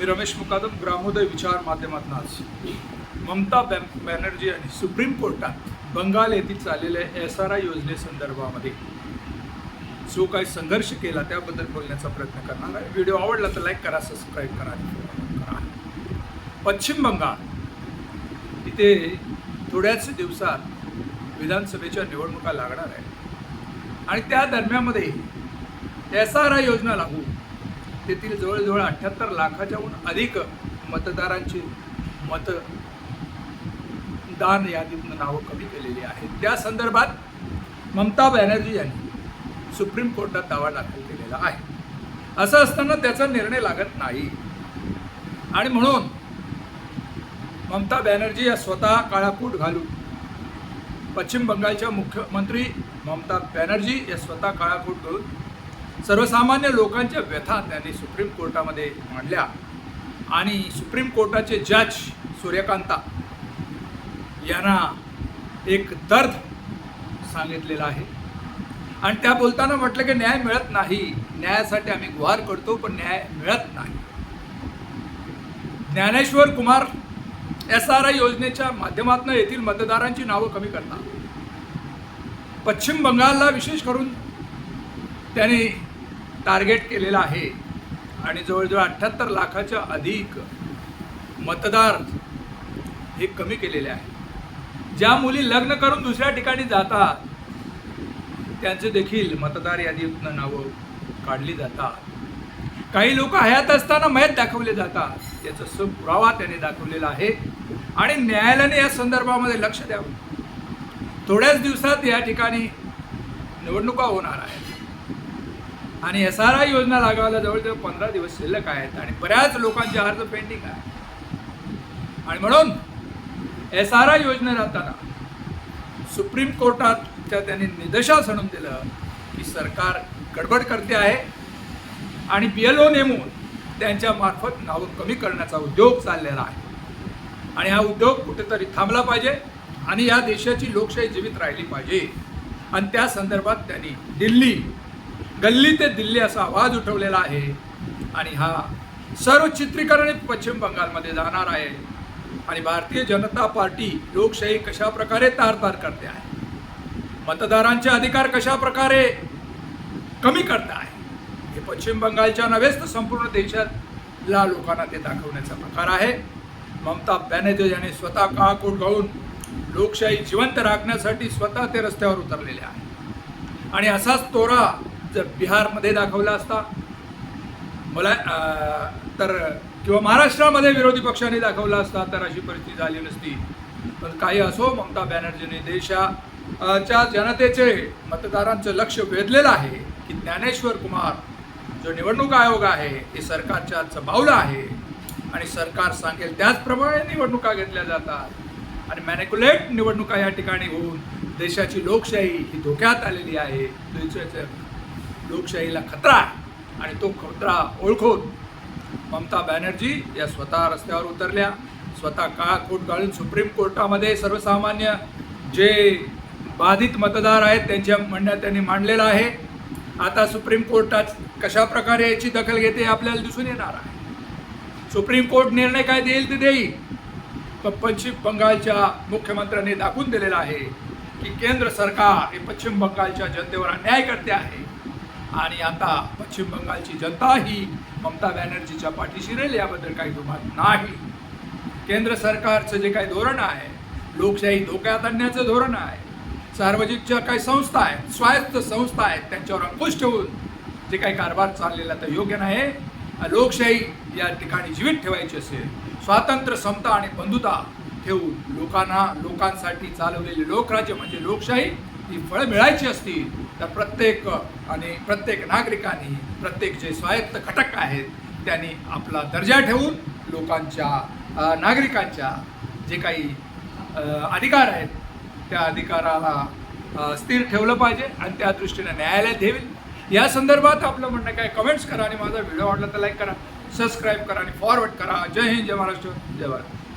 मी रमेश मुकादम ग्रामोदय विचार माध्यमातून आज. ममता बॅनर्जी यांनी सुप्रीम कोर्टात बंगाल येथील चाललेल्या एस आर आय योजनेसंदर्भामध्ये जो काही संघर्ष केला त्याबद्दल बोलण्याचा प्रयत्न करणार आहे. व्हिडिओ आवडला तर लाईक करा सबस्क्राईब करा करा. पश्चिम बंगाल इथे थोड्याच दिवसात विधानसभेच्या निवडणुका लागणार आहे आणि त्या दरम्यानमध्ये एस आर आय योजना लागू तेथील जवळजवळ अठ्ठ्याहत्तर लाखाच्याहून अधिक मतदारांची मत दान यादीतनं नावं कमी केलेली आहेत. त्या संदर्भात ममता बॅनर्जी यांनी सुप्रीम कोर्टात दावा दाखल केलेला आहे. असं असताना त्याचा निर्णय लागत नाही. आणि म्हणून ममता बॅनर्जी या स्वतः काळाकूट घालून पश्चिम बंगालच्या मुख्यमंत्री ममता बॅनर्जी या स्वतः काळाकूट घालून सर्वसामान्य लोकांच्या व्यथा त्यांनी सुप्रीम कोर्टामध्ये मांडल्या. आणि सुप्रीम कोर्टाचे जज सूर्यकांता यांना एक दर्द सांगितलेला आहे. आणि त्या बोलताना म्हटलं की न्याय मिळत नाही. न्यायासाठी आम्ही गुहार करतो पण न्याय मिळत नाही. Dnyaneshwar Kumar S R I योजनेच्या माध्यमातून येथील मतदारांची नावं कमी करतात. पश्चिम बंगालला विशेष करून त्यांनी टार्गेट केलेलं आहे. आणि जवळजवळ अठ्ठ्याहत्तर लाखाच्या अधिक मतदार हे कमी केलेले आहे ज्या मुली लग्न करून दुसऱ्या ठिकाणी जातात त्यांचे देखील मतदार यादीतनं नावं काढली जातात. काही लोक हयात असताना मयत दाखवले जातात. याचा स पुरावा त्याने दाखवलेला आहे. आणि न्यायालयाने या संदर्भामध्ये लक्ष द्यावं. थोड्याच दिवसात या ठिकाणी निवडणुका होणार आहेत. आणि एस आर आय योजना लागायला जवळजवळ पंधरा दिवस शिल्लक आहेत आणि बऱ्याच लोकांचे अर्ज पेंडिंग आहे. आणि म्हणून एस आर आय योजना राहताना सुप्रीम कोर्टातच्या त्यांनी निदर्शनास आणून दिलं की सरकार गडबड करते आहे आणि बी एल ओ नेमून त्यांच्यामार्फत नावं कमी करण्याचा उद्योग चाललेला आहे. आणि हा उद्योग कुठेतरी थांबला पाहिजे आणि या देशाची लोकशाही जीवित राहिली पाहिजे. आणि त्या संदर्भात त्यांनी दिल्ली गल्ली ते दिल्ली असा आवाज उठवलेला आहे. आणि हा सर्व चित्रीकरण पश्चिम बंगालमध्ये जाणार आहे. आणि भारतीय जनता पार्टी लोकशाही कशा प्रकारे तार तार करते आहे? मतदारांचे अधिकार कशा प्रकारे कमी करते आहे? हे पश्चिम बंगालच्या नव्हेच तर संपूर्ण देशातल्या लोकांना ते दाखवण्याचा प्रकार आहे. ममता बॅनर्जी यांनी स्वतः काळाकोट घालून लोकशाही जिवंत राखण्यासाठी स्वतः ते रस्त्यावर उतरलेले आहे. आणि असाच तोरा जर बिहारमध्ये दाखवला असता मला तर किंवा महाराष्ट्रामध्ये विरोधी पक्षाने दाखवला असता तर अशी परिस्थिती झाली नसती. पण काही असो ममता बॅनर्जीने देशाच्या जनतेचे मतदारांचं लक्ष वेधलेलं आहे की ज्ञानेश्वर कुमार जो निवडणूक आयोग आहे हे सरकारच्या चबावलं आहे. आणि सरकार सांगेल त्याचप्रमाणे निवडणुका घेतल्या जातात. आणि मॅनिक्युलेट निवडणुका या ठिकाणी होऊन देशाची लोकशाही ही धोक्यात आलेली आहे. देशाच्या लोकशाहीला खतरा आहे आणि तो खतरा ओळखून ममता बॅनर्जी या स्वतः रस्त्यावर उतरल्या. स्वतः काळा कोट घालून सुप्रीम कोर्टामध्ये सर्वसामान्य जे बाधित मतदार आहेत त्यांच्या म्हणण्यात त्यांनी मांडलेलं आहे. आता सुप्रीम कोर्टात कशा प्रकारे याची दखल घेते हे आपल्याला दिसून येणार आहे. सुप्रीम कोर्ट निर्णय काय देईल ते देईल. पण पश्चिम बंगालच्या मुख्यमंत्र्यांनी दाखवून दिलेलं आहे की केंद्र सरकार हे पश्चिम बंगालच्या जनतेवर अन्याय करते आहे. आणि आता पश्चिम बंगालची जनता ही ममता बॅनर्जीच्या पाठीशी राहील याबद्दल काही दुमत नाही. केंद्र सरकारचं जे काही धोरण आहे लोकशाही धोक्यात आणण्याचं धोरण आहे सार्वजनिकच्या काही संस्था आहेत स्वायत्त संस्था आहेत त्यांच्यावर अंकुश ठेवून जे काही कारभार चाललेला तर योग्य नाही. लोकशाही या ठिकाणी जीवित ठेवायची असेल स्वातंत्र्य समता आणि बंधुता ठेवून लोकांना लोकांसाठी चालवलेले लोकराज्य म्हणजे लोकशाही ती फळं मिळायची असतील तर प्रत्येक आणि प्रत्येक नागरिकांनी प्रत्येक जे स्वायत्त घटक आहेत त्यांनी आपला दर्जा ठेवून लोकांच्या नागरिकांच्या जे काही अधिकार आहेत त्या अधिकाराला स्थिर ठेवलं पाहिजे आणि त्या दृष्टीने न्यायालय देईल या संदर्भात आपलं म्हणणं काय? कमेंट्स करा आणि माझा व्हिडिओ आवडला तर लाईक करा सबस्क्राईब करा आणि फॉरवर्ड करा. जय हिंद जय महाराष्ट्र जय भारत.